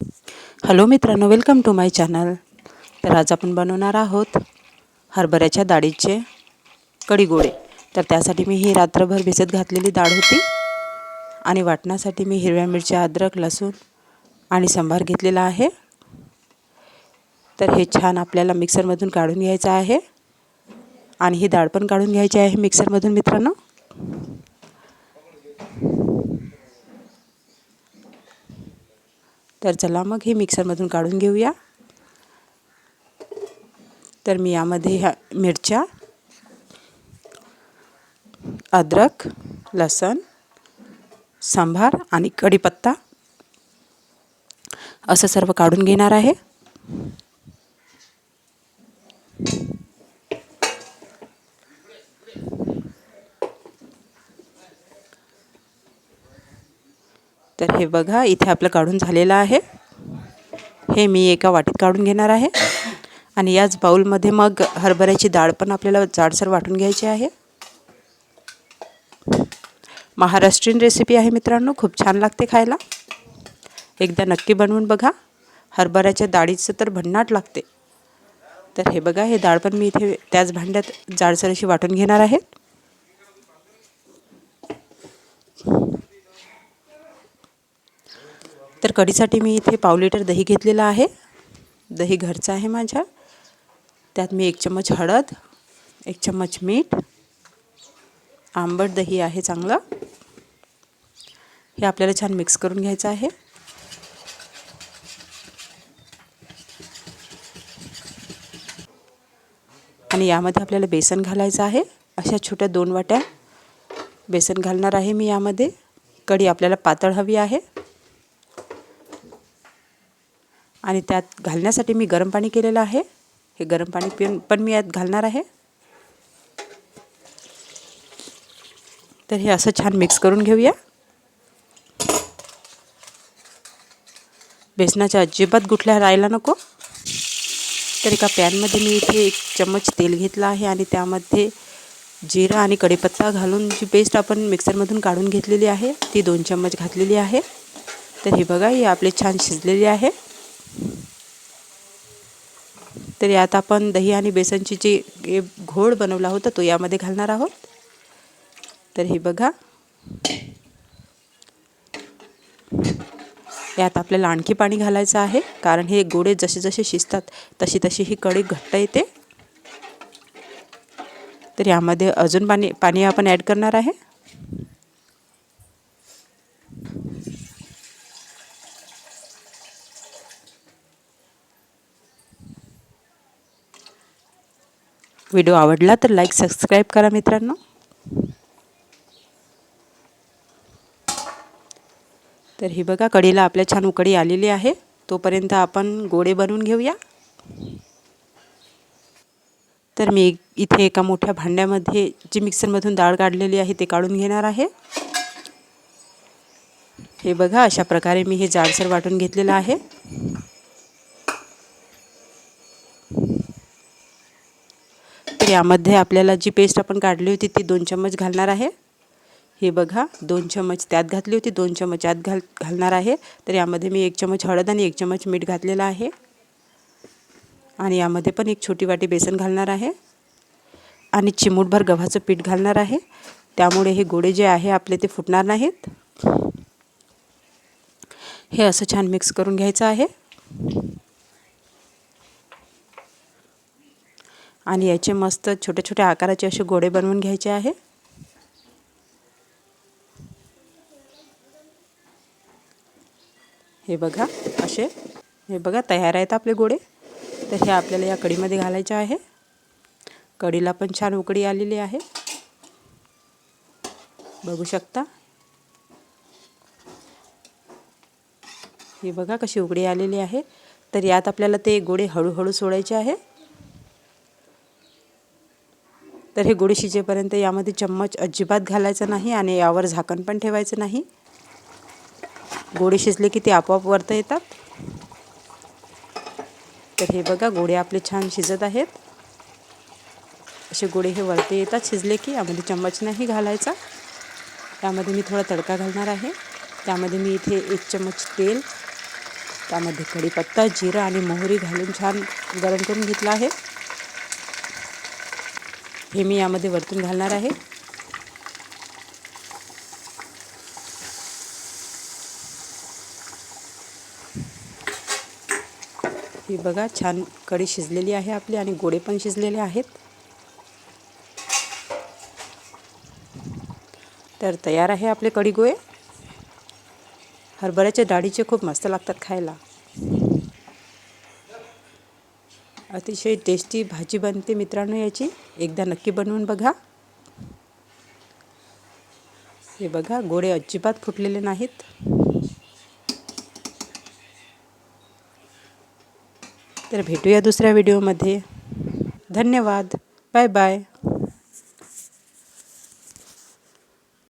Hello मित्रांनो welcome to my channel तर आज आपण बनवणार आहोत हरभऱ्याच्या डाळीचे कढी गोळे. तर त्यासाठी मी ही रात्रभर भिजत घातलेली डाळ होती आणि वाटण्यासाठी मी हिरव्या मिरच्या अद्रक लसूण आणि सांभार घेतलेला आहे. तर हे छान आपल्याला मिक्सरमधून काढून घ्यायचं आहे. आणि ही डाळ पण काढून घ्यायची आहे मिक्सरमधून मित्रांनो. तर चला मग हे मिक्सरमधून काढून घेऊया. तर मी यामध्ये ह्या मिरच्या अद्रक लसण सांभार आणि कढीपत्ता असं सर्व काढून घेणार आहे. तर हे बघा इथे आपलं काढून झालेलं आहे. हे मी एका वाटीत काढून घेणार आहे. आणि याच बाऊलमध्ये मग हरभऱ्याची डाळ पण आपल्याला जाडसर वाटून घ्यायची आहे. महाराष्ट्रीयन रेसिपी आहे मित्रांनो खूप छान लागते खायला. एकदा नक्की बनवून बघा. हरभऱ्याच्या डाळीचं तर भन्नाट लागते. तर हे बघा हे डाळ पण मी इथे त्याच भांड्यात जाडसर अशी वाटून घेणार आहे. तर कढीसाठी मी इथे पाव लिटर दही घेतलेलं आहे. दही घरचं आहे माझ्या. त्यात मी एक चम्मच हळद एक चम्मच मीठ आंबट दही आहे चांगलं. हे आपल्याला छान मिक्स करून घ्यायचं आहे. आणि यामध्ये आपल्याला बेसन घालायचं आहे. अशा छोट्या दोन वाट्या बेसन घालणार आहे मी यामध्ये. कढी आपल्याला पातळ हवी आहे. आणि त्यात घालण्यासाठी मी गरम पाणी केलेलं आहे. हे गरम पाणी पिऊन पण मी यात घालणार आहे. तर हे असं छान मिक्स करून घेऊया. बेसनाच्या अजिबात गुठल्या राहायला नको. तर एका पॅनमध्ये मी इथे एक चम्मच तेल घेतलं आहे आणि त्यामध्ये जिरा आणि कढीपत्ता घालून जी पेस्ट आपण मिक्सरमधून काढून घेतलेली आहे ती दोन चम्मच घातलेली आहे. तर हे बघा ही आपली छान शिजलेली आहे. तर यात आपण दही आणि बेसनची जी घोळ बनवला होता तो यामध्ये घालणार आहोत. तर हे बघा. यात आपल्याला आणखी पाणी घालायचं आहे कारण हे गोडे जसे जसे शिजतात तशी तशी ही कढी घट्ट येते. तर यामध्ये अजून पाणी पाणी आपण ॲड करणार आहे. व्हिडिओ आवडला तर लाईक सबस्क्राईब करा मित्रांनो. तर ही बघा कढीला आपल्या छान उकडी आलेली आहे. तोपर्यंत आपण गोडे बनवून घेऊया. तर मी इथे एका मोठ्या भांड्यामध्ये जी मिक्सरमधून डाळ काढलेली आहे ते काढून घेणार आहे. हे बघा अशा प्रकारे मी हे जाडसर वाटून घेतलेलं आहे. यामध्ये आपल्याला जी पेस्ट आपण काढली होती ती दोन चम्मच घालणार आहे. हे बघा दोन चम्मच त्यात घातली होती दोन चम्मच यात घाल घालणार आहे. तर यामध्ये मी एक चम्मच हळद आणि एक चम्मच मीठ घातलेलं आहे. आणि यामध्ये पण एक छोटी वाटी बेसन घालणार आहे. आणि चिमूटभर गव्हाचं पीठ घालणार आहे. त्यामुळे हे गोडे जे आहे आपले ते फुटणार नाहीत. हे असं छान मिक्स करून घ्यायचं आहे. आणि याचे मस्त छोटे छोटे आकाराचे असे गोडे बनवून घ्यायचे आहे. हे बघा असे. हे बघा तयार आहेत आपले गोडे. तर हे आपल्याला या कढीमध्ये घालायचे आहे. कढीला पण छान उकडी आलेली आहे. बघू शकता. हे बघा कशी उकडी आलेली आहे. तर यात आपल्याला ते गोडे हळूहळू सोडायचे आहे. तर हे गोडे शिजेपर्यंत यामध्ये चम्मच अजिबात घालायचं नाही आणि यावर झाकण पण ठेवायचं नाही. गोडे शिजले की ते आपोआप वरता येतात. तर हे बघा गोडे आपले छान शिजत आहेत. असे गोडे हे वरते येतात शिजले की यामध्ये चम्मच नाही घालायचा. त्यामध्ये मी थोडा तडका घालणार आहे. त्यामध्ये मी इथे एक चम्मच तेल त्यामध्ये कढीपत्ता जिरं आणि मोहरी घालून छान गरम करून घेतला आहे. हे मी यामध्ये वरतून घालणार आहे. ही बघा छान कढी शिजलेली आहे आपली आणि गोडे पण शिजलेले आहेत. तर तयार आहे आपले कढी गोळे. हरभऱ्याच्या डाळीचे खूप मस्त लागतात खायला. अतिशय टेस्टी भाजी बनते मित्रांनो याची. एकदा नक्की बनवून बघा. हे बघा गोडे अजिबात फुटलेले नाहीत. तर भेटूया दुसऱ्या व्हिडिओमध्ये. धन्यवाद. Bye bye.